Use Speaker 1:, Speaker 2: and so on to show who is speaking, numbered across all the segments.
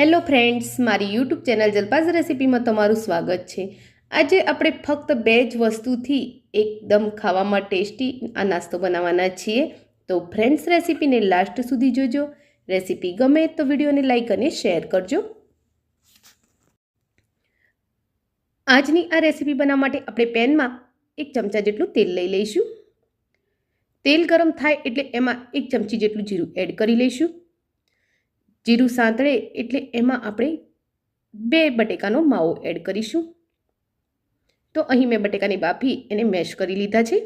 Speaker 1: Hello friends, મારી YouTube channel Jalpa's રેસિપીમાં તમારું સ્વાગત છે. આજે આપણે ફક્ત બે જ વસ્તુથી એકદમ ખાવામાં ટેસ્ટી આ નાસ્તો બનાવવાના છીએ. તો ફ્રેન્ડ્સ, રેસીપીને લાસ્ટ સુધી જોજો. રેસીપી ગમે તો વિડીયોને લાઈક અને શેર કરજો. આજની આ રેસીપી બનાવવા માટે આપણે પેનમાં એક ચમચા જેટલું તેલ લઈ લઈશું. તેલ ગરમ થાય એટલે એમાં એક ચમચી જેટલું જીરું એડ કરી લઈશું. જીરું સાંતળે એટલે એમાં આપણે બે બટેકાનો માવો એડ કરીશું. તો અહીં મેં બટેકાની બાફી એને મેશ કરી લીધા છે.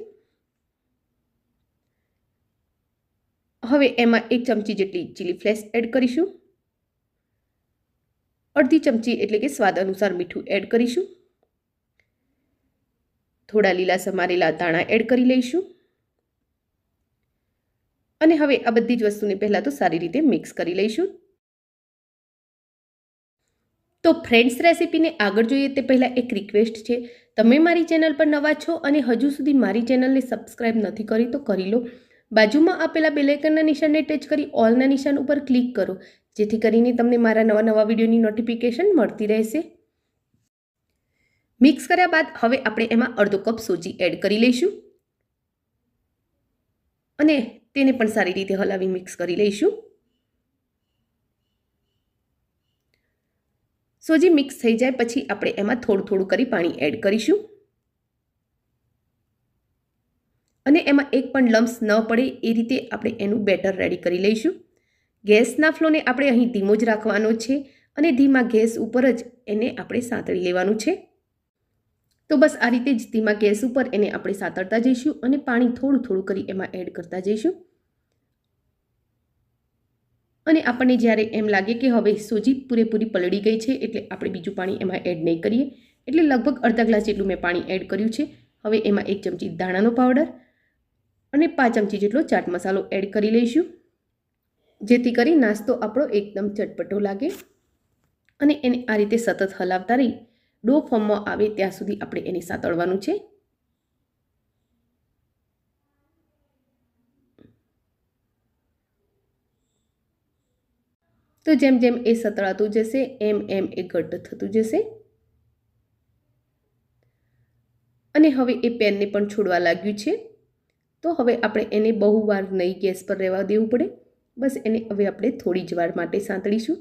Speaker 1: હવે એમાં એક ચમચી જેટલી ચીલી ફ્લેશ એડ કરીશું. અડધી ચમચી એટલે કે સ્વાદ અનુસાર મીઠું એડ કરીશું. થોડા લીલા સમારેલા દાણા એડ કરી લઈશું. અને હવે આ બધી જ વસ્તુને પહેલાં તો સારી રીતે મિક્સ કરી લઈશું. તો ફ્રેન્ડ્સ રેસિપીને આગળ જોઈએ તે પહેલાં એક રિક્વેસ્ટ છે. તમે મારી ચેનલ પર નવા છો અને હજુ સુધી મારી ચેનલને સબસ્ક્રાઇબ નથી કરી તો કરી લો. બાજુમાં આપેલા બેલાઇકનના નિશાનને ટચ કરી ઓલના નિશાન ઉપર ક્લિક કરો. જેથી કરીને તમને મારા નવા નવા વિડીયોની નોટિફિકેશન મળતી રહેશે. મિક્સ કર્યા બાદ હવે આપણે એમાં અડધો કપ સોજી એડ કરી લઈશું. અને તેને પણ સારી રીતે હલાવી મિક્સ કરી લઈશું. સોજી મિક્સ થઈ જાય, પછી આપણે એમાં થોડું થોડું કરી પાણી એડ કરીશું. અને એમાં એક પણ લમ્સ ન પડે, એ રીતે આપણે એનું બેટર રેડી કરી લઈશું. ગેસના ફ્લોને આપણે અહીં ધીમો જ રાખવાનો છે અને ધીમા ગેસ ઉપર જ એને આપણે સાંતળી લેવાનું છે. તો બસ આ રીતે જ ધીમા ગેસ ઉપર એને આપણે સાંતળતા જઈશું અને પાણી થોડું થોડું કરી એમાં એડ કરતા જઈશું. અને આપણને જ્યારે એમ લાગે કે હવે સોજી પૂરેપૂરી પલળી ગઈ છે, એટલે આપણે બીજું પાણી એમાં એડ નહીં કરીએ. એટલે લગભગ અડધા ગ્લાસ જેટલું મેં પાણી એડ કર્યું છે. હવે એમાં એક ચમચી ધાણાનો પાવડર અને પાંચ ચમચી જેટલો ચાટ મસાલો એડ કરી લઈશું. જેથી કરી નાસ્તો આપણો એકદમ ચટપટો લાગે અને એને આ રીતે સતત હલાવતા રહી. ડો ફોર્મમાં આવે ત્યાં સુધી આપણે એને સાતળવાનું છે. તો જેમ જેમ એ સતળાતું જશે, એમ એમ એ ઘટ્ટ થતું જશે. અને હવે એ પેનને પણ છોડવા લાગ્યું છે. તો હવે આપણે એને બહુ વાર નહીં ગેસ પર રહેવા દેવું પડે. બસ એને હવે આપણે થોડી જ વાર માટે સાંતળીશું.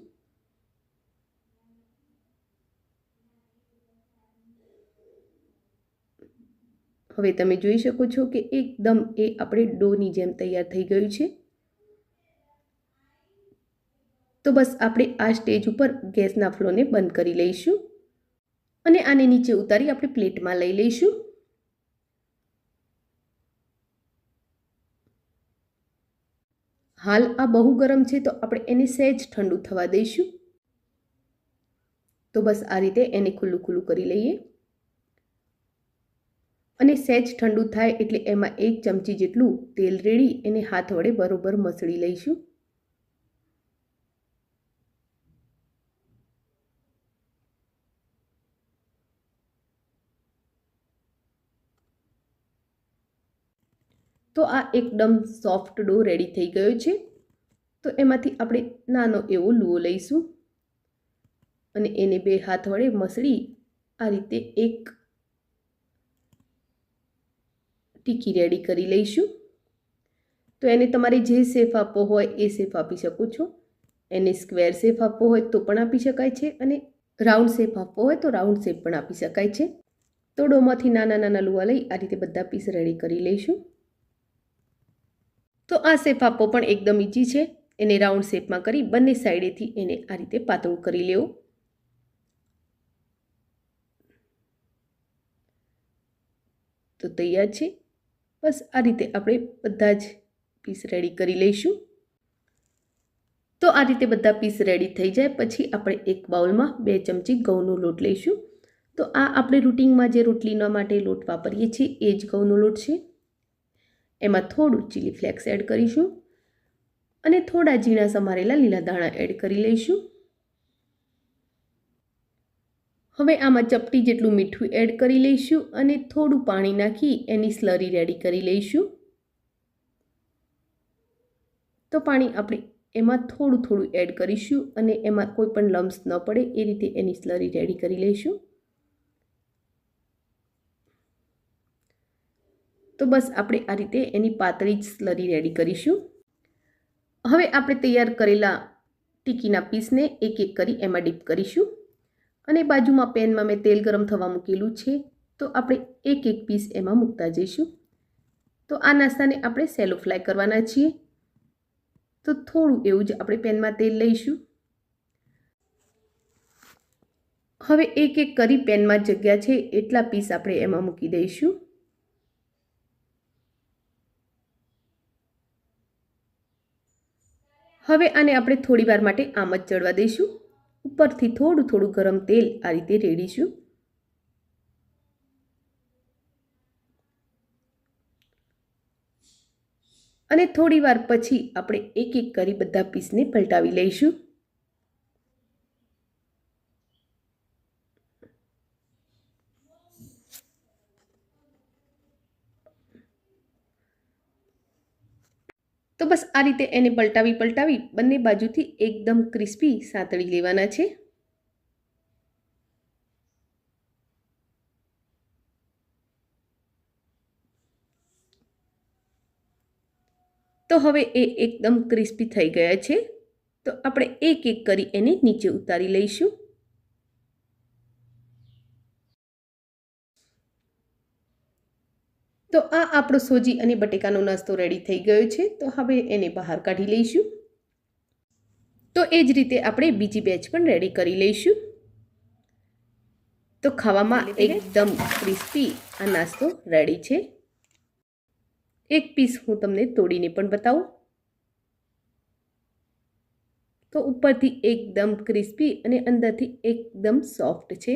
Speaker 1: હવે તમે જોઈ શકો છો કે એકદમ એ આપણે ડોની જેમ તૈયાર થઈ ગયું છે. તો બસ આપણે આ સ્ટેજ ઉપર ગેસના ફ્લોને બંધ કરી લઈશું. અને આને નીચે ઉતારી આપણે પ્લેટમાં લઈ લઈશું. હાલ આ બહુ ગરમ છે તો આપણે એને સહેજ ઠંડુ થવા દઈશું. તો બસ આ રીતે એને ખુલ્લું ખુલ્લું કરી લઈએ. અને સહેજ ઠંડુ થાય એટલે એમાં એક ચમચી જેટલું તેલ રેડી એને હાથ વડે બરોબર મસળી લઈશું. તો આ એકદમ સોફ્ટ ડો રેડી થઈ ગયો છે. તો એમાંથી આપણે નાનો એવો લુઓ લઈશું. અને એને બે હાથ વડે મસળી આ રીતે એક ટીકી રેડી કરી લઈશું. તો એને તમારે જે શેફ આપવો હોય એ શેફ આપી શકો છો. એને સ્ક્વેર શેફ આપવો હોય તો પણ આપી શકાય છે અને રાઉન્ડ શેપ આપવો હોય તો રાઉન્ડ શેપ પણ આપી શકાય છે. તો ડોમાંથી નાના નાના લુવા લઈ આ રીતે બધા પીસ રેડી કરી લઈશું. તો આ શેપ આપવો પણ એકદમ ઇઝી છે. એને રાઉન્ડ શેપમાં કરી બંને સાઈડેથી એને આ રીતે પાતળું કરી લેવું. તો તૈયાર છે. બસ આ રીતે આપણે બધા જ પીસ રેડી કરી લઈશું. તો આ રીતે બધા પીસ રેડી થઈ જાય. પછી આપણે એક બાઉલમાં બે ચમચી ઘઉંનો લોટ લઈશું. તો આ આપણે રૂટિનમાં જે રોટલીના માટે લોટ વાપરીએ છીએ, એ જ ઘઉંનો લોટ છે. એમાં થોડું ચીલી ફ્લેક્સ એડ કરીશું અને થોડા ઝીણા સમારેલા લીલા દાણા એડ કરી લઈશું. હવે આમાં ચપટી જેટલું મીઠું એડ કરી લઈશું અને થોડું પાણી નાખી એની સ્લરી રેડી કરી લઈશું. તો પાણી આપણે એમાં થોડું થોડું એડ કરીશું અને એમાં કોઈ પણ લમ્સ ન પડે એ રીતે એની સ્લરી રેડી કરી લઈશું. તો બસ આપણે આ રીતે એની પાતળી જ સ્લરી રેડી કરીશું. હવે આપણે તૈયાર કરેલા ટીકીના પીસને એક એક કરી એમાં ડીપ કરીશું. અને બાજુમાં પેનમાં મેં તેલ ગરમ થવા મૂકેલું છે, તો આપણે એક એક પીસ એમાં મૂકતા જઈશું. તો આ નાસ્તાને આપણે સેલો ફ્રાય કરવાના છીએ. તો થોડું એવું જ આપણે પેનમાં તેલ લઈશું. હવે એક એક કરી પેનમાં જગ્યા છે, એટલા પીસ આપણે એમાં મૂકી દઈશું. હવે આને આપણે થોડી વાર માટે આમ જ ચડવા દઈશું. ઉપરથી થોડું થોડું ગરમ તેલ આ રીતે રેડીશું. અને થોડી વાર પછી આપણે એક એક કરી બધા પીસને પલટાવી લઈશું. તો બસ આ રીતે એને પલટાવી પલટાવી બંને બાજુથી એકદમ ક્રિસ્પી સાંતળી લેવાના છે. તો હવે એ એકદમ ક્રિસ્પી થઈ ગયા છે. તો આપણે એક એક કરી એને નીચે ઉતારી લઈશું. તો આ આપણો સોજી અને બટેકાનો નાસ્તો રેડી થઈ ગયો છે. તો હવે એને બહાર કાઢી લઈશું. તો એ જ રીતે આપણે બીજી બેચ પણ રેડી કરી લઈશું. તો ખાવામાં એકદમ ક્રિસ્પી આ નાસ્તો રેડી છે. એક પીસ હું તમને તોડીને પણ બતાવું. તો ઉપરથી એકદમ ક્રિસ્પી અને અંદરથી એકદમ સોફ્ટ છે.